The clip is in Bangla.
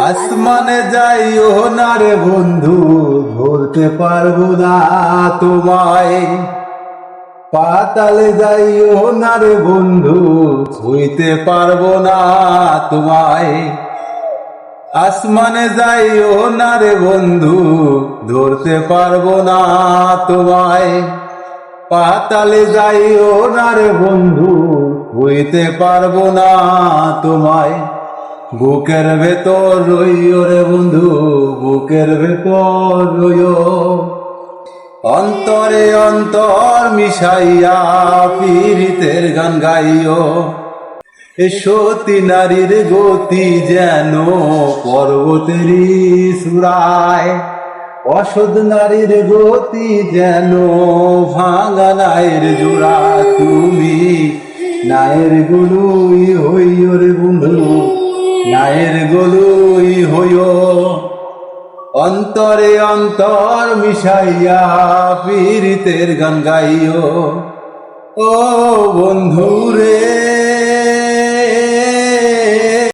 আসমানে যাইও না রে বন্ধু, ধরতে পারব না তোমায়। পাতালে যাইও না রে বন্ধু, ছুঁইতে পারব না তোমায়। আসমানে যাইও না রে বন্ধু, ধরতে পারব না তোমায়। পাতালে যাইও না রে বন্ধু হইতে পারব না তোমায়। বুকের ভেতর রইও রে বন্ধু, বুকের ভেতর রইও। অন্তরে অন্তর মিশাইয়া পীড়িতের গান গাইও। সতী নারীর গতি যেন পর্বতেরই সুরায়। অসদ নারীর গতি যেন ভাঙা নায়ের জোড়া। তুমি নায়ের গলুই হইও রে বন্ধু। নায়ের গলুই হইও। অন্তরে অন্তর মিশাইয়া পীড়িতের গান গাইও। ও বন্ধু রে